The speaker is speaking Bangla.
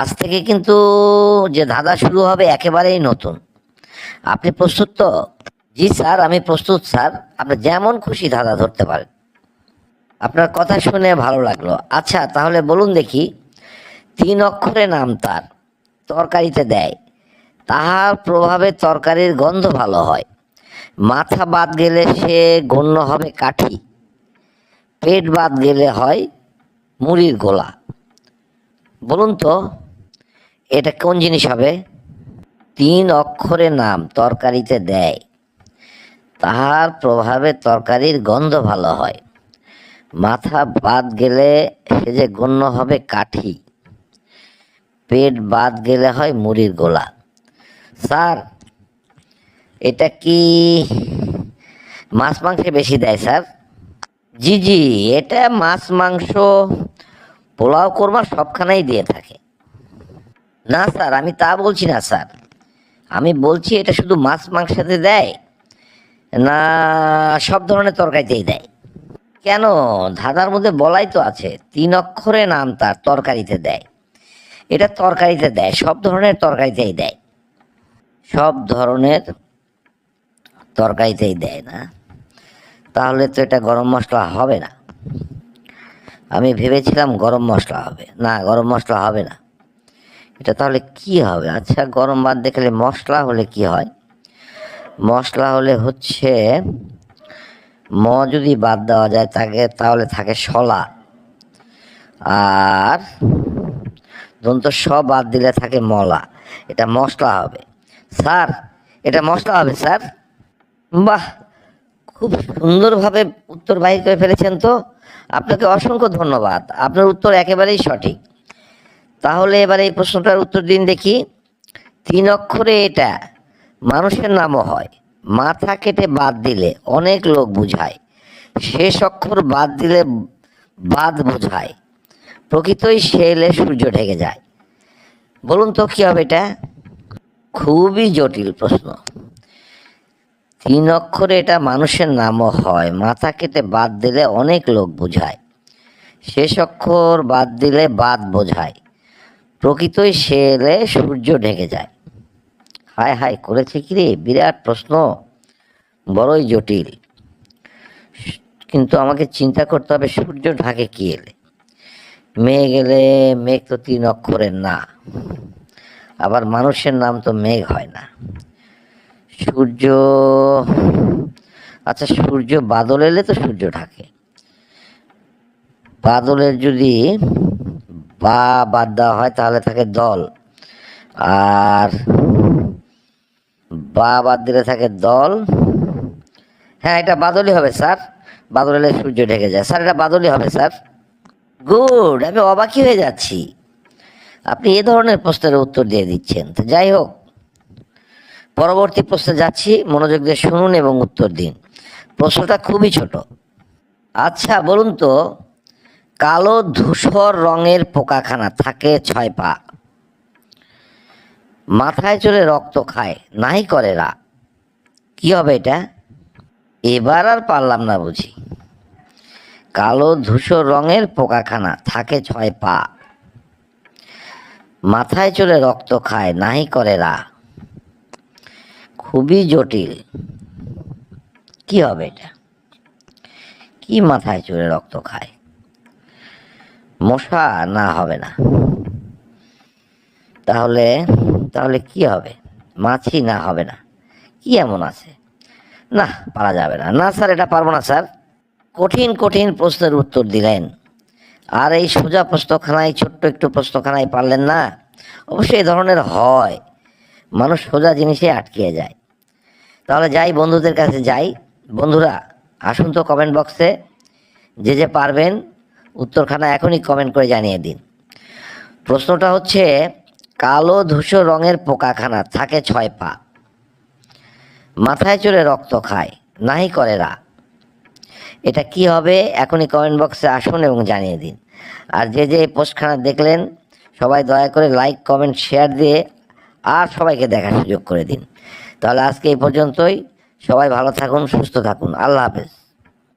আজ থেকে কিন্তু যে ধাঁধা শুরু হবে একেবারেই নতুন। আপনি প্রস্তুত তো? জি স্যার, আমি প্রস্তুত স্যার। আপনি যেমন খুশি ধাঁধা ধরতে পারেন। আপনার কথা শুনে ভালো লাগল। আচ্ছা তাহলে বলুন দেখি, তিন অক্ষরে নাম তার, তরকারিতে দেয়। তাহার প্রভাবে তরকারির গন্ধ ভালো হয়। মাথা বাদ গেলে সে গণ্য হবে কাঠি। পেট বাদ গেলে হয় মুড়ির গোলা। বলুন তো এটা কোন জিনিস হবে? তিন অক্ষরে নাম তরকারিতে দেয়। তাহার প্রভাবে তরকারির গন্ধ ভালো হয়। মাথা বাদ গেলে সে যে গণ্য হবে কাঠি। পেট বাদ গেলে হয় মুড়ির গোলা। স্যার, এটা কি মাছ মাংসে বেশি দেয়, স্যার? জি জি, এটা মাছ মাংস পোলাও কোরমা সবখানেই দিয়ে থাকে। না, স্যার, আমি তা বলছি না, স্যার। আমি বলছি এটা শুধু মাছ মাংসাতে দেয় না, সব ধরনের তরকারিতেই দেয়। কেন? ধাঁধার মধ্যে বলাই তো আছে, তিন অক্ষরে নাম তার তরকারিতে দেয়। এটা তরকারিতে দেয়, সব ধরনের তরকারিতেই দেয়। সব ধরনের তরকারিতেই দেয় না। তাহলে তো এটা গরম মশলা হবে না। আমি ভেবেছিলাম গরম মশলা হবে। না, গরম মশলা হবে না। এটা তাহলে কি হবে? আচ্ছা গরম বাদ দেখলে মশলা হলে কি হয়? মশলা হলে হচ্ছে, ম যদি বাদ দেওয়া যায় তাকে, তাহলে থাকে শলা। আর দন্ত স বাদ দিলে থাকে মলা। এটা মশলা হবে। স্যার, এটা মশলা হবে, স্যার? বাহ! খুব সুন্দরভাবে উত্তর বাহির করে ফেলেছেন তো। আপনাকে অসংখ্য ধন্যবাদ। আপনার উত্তর একেবারেই সঠিক। তাহলে এবার এই প্রশ্নটার উত্তর দিন দেখি। তিন অক্ষরে এটা, মানুষের নামও হয়। মাথা কেটে বাদ দিলে অনেক লোক বুঝায়। শেষ অক্ষর বাদ দিলে বাদ বোঝায়। প্রকৃতই সে এলে সূর্য ঢেকে যায়। বলুন তো কী হবে এটা? খুবই জটিল প্রশ্ন। তিন অক্ষরে এটা মানুষের নামও হয়। মাথা কেটে বাদ দিলে অনেক লোক বোঝায়। শেষ অক্ষর বাদ দিলে বাদ বোঝায়। প্রকৃতই সে এলে সূর্য ঢেকে যায়। হায় হায়, করেছে কি রে? বিরাট প্রশ্ন, বড়ই জটিল। কিন্তু আমাকে চিন্তা করতে হবে, সূর্য ঢাকে কি এলে? মেঘ এলে মেঘ তো তিন অক্ষরের না, আবার মানুষের নাম তো মেঘ হয় না। সূর্য আচ্ছা সূর্য বাদল এলে তো সূর্য ঢাকে। বাদলের যদি বা বাদ দেওয়া হয়, তাহলে থাকে দল। আর বা বাদ দিলে থাকে দল। হ্যাঁ এটা বাদলই হবে, স্যার। বাদল এলে সূর্য ঢেকে যায়। স্যার, এটা বাদলই হবে, স্যার। গুড, আমি অবাকই হয়ে যাচ্ছি। আপনি এ ধরনের প্রশ্নের উত্তর দিয়ে দিচ্ছেন। তো যাই হোক, পরবর্তী প্রশ্নে যাচ্ছি। মনোযোগ দিয়ে শুনুন এবং উত্তর দিন। প্রশ্নটা খুবই ছোট। আচ্ছা বলুন তো কালো ধূসর রঙের পোকাখানা থাকে ছয় পা। মাথায় চলে রক্ত খায় নাই করে রা। কি হবে এটা? এবার আর পারলাম না বুঝি। কালো ধূসর রঙের পোকাখানা থাকে ছয় পা। মাথায় চলে রক্ত খায়, নাহি করে রা। খুবই জটিল। কি হবে এটা? কি মাথায় চড়ে রক্ত খায়? মশা না হবে না। তাহলে তাহলে কি হবে? মাছি না হবে না। কি এমন আছে? না, পারা যাবে না। না, স্যার, এটা পারব না, স্যার। কঠিন কঠিন প্রশ্নের উত্তর দিলেন। আর এই সোজা প্রশ্নখানায়, ছোট্ট একটু প্রশ্নখানায় পারলেন না? অবশ্যই এই ধরনের হয়। মানুষ সোজা জিনিসে আটকিয়ে যায়। তাহলে যাই, বন্ধুদের কাছে যাই। বন্ধুরা, আসুন তো কমেন্ট বক্সে যে যে পারবেন উত্তরখানা এখনই কমেন্ট করে জানিয়ে দিন। প্রশ্নটা হচ্ছে, কালো ধূসর রঙের পোকাখানা থাকে ছয় পা। মাথায় চড়ে রক্ত খায়, নাহি করে রা। এটা কি হবে? এখনই কমেন্ট বক্সে আসুন এবং জানিয়ে দিন। আর যে যে পোস্টখানা দেখলেন, সবাই দয়া করে লাইক কমেন্ট শেয়ার দিয়ে আর সবাইকে দেখার সুযোগ করে দিন। তাহলে আজকে এই পর্যন্তই। সবাই ভালো থাকুন, সুস্থ থাকুন। আল্লাহ হাফেজ।